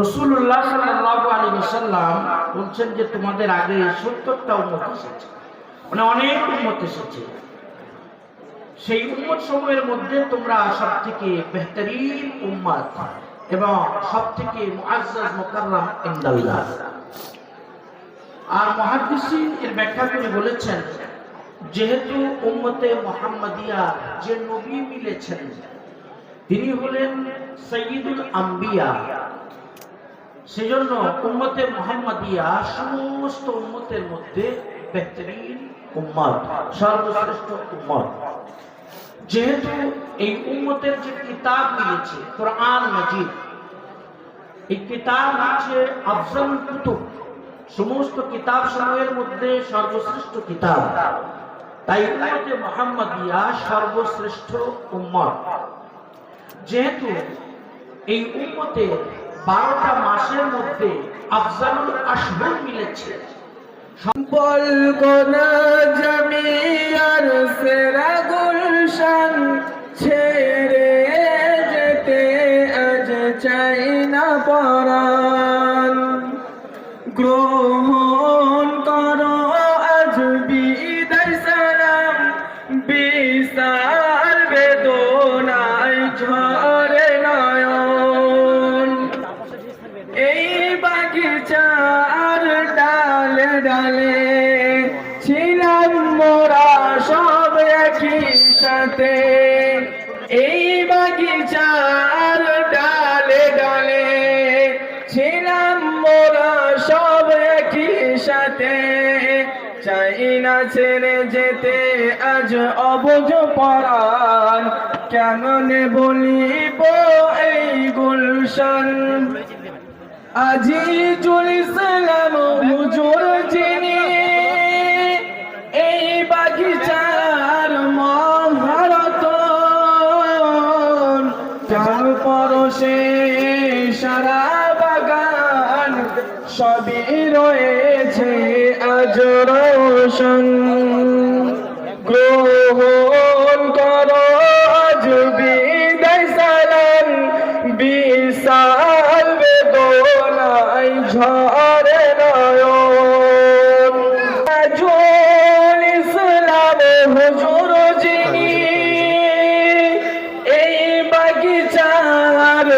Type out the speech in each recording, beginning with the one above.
রসুল্লাহ সাল্লাম বলছেন যে তোমাদের আগে সত্তরটা উন্মত এসেছে। মানে অনেক উন্মত এসেছে। সেই উন্মত সময়ের মধ্যে তোমরা সব থেকে বেহতরিন উম্মাদ এবং সব থেকে আর মহাদিসিন এর ব্যাখ্যা করে বলেছেন যেহেতু উম্মতে মোহাম্মদিয়া যে নবী মিলেছেন, তিনি হলেন সৈয়দুল আম্বিয়া। সেজন্য উম্মতে মোহাম্মদিয়া সমস্ত উম্মতের মধ্যে বেহতরিন উম্মত, সর্বশ্রেষ্ঠ উম্মত। যেহেতু এই উম্মতের যে কিতাব মিলেছে, কোরআন মজিদ, এই কিতাব হচ্ছে আফজল কুতুব। সমস্ত কিতাব সমূহের মধ্যে সর্বশ্রেষ্ঠ কিতাব। তাই উম্মতে মোহাম্মদিয়া সর্বশ্রেষ্ঠ উম্মত। যেহেতু এই উম্মতে বারোটা মাসের মধ্যে আফজালুল আশহুর মিলেছে। বলগোনা জমিয়ার সেরা গুলশান ছেড়ে যেতে আজ চাই না পরাণ। বিশাল বেদনায় ঝরে নয়ন। এই বাগিচার ডালে ডালে ছিলাম মোরা সব একই সাথে। ছেড়ে যেতে আজ অবুঝ পরাণ। কেমনে বলিব এই গুলশান? আজিজুল ইসলাম হুজুর যিনি, এই বাগিচার মহারত যার পরশে সবই রয়েছে আজ রোশন। গ্রহণ করো আজ বিদায় সালাম। বিশাল বেদনায় ঝরে নয়ন। আজুল ইসলাম এই বাগিচার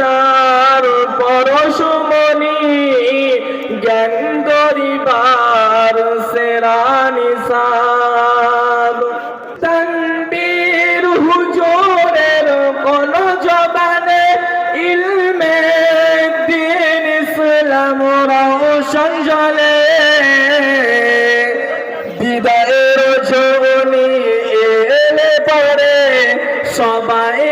বাগিচার পরশুমণি জ্ঞান গরিবার সেরানি সাব তনবীর হুজুরের কোন জবানে ইলমে দিন ইসলাম রওশন জনি এলে পরে সবাই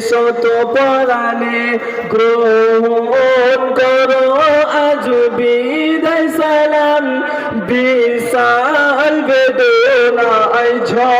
শত পরাণে গ্রহণ করো আজ বিদায় সালাম। বিশাল বেদনায় ঝরে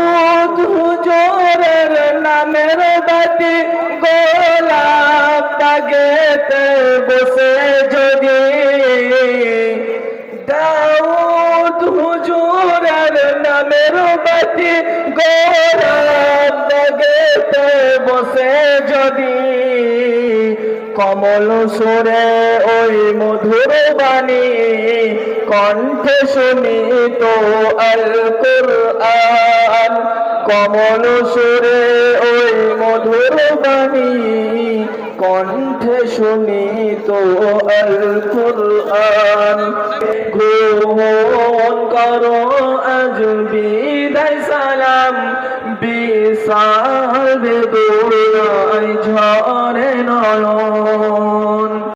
বাগেতে বসে যদি দাউদ হুজুরের নামের বাতি গোলাপ বাগেতে বসে যদি কমল সুরে ওই মধুর বাণী কণ্ঠে শুনি তো আল কুরআন। কমল সুরে ওই মধুর বাণী কণ্ঠে শুনি তো আল কুরআন ঘুমন করো আজ বিদায় সালাম। বিশাল ঝরে ঝড়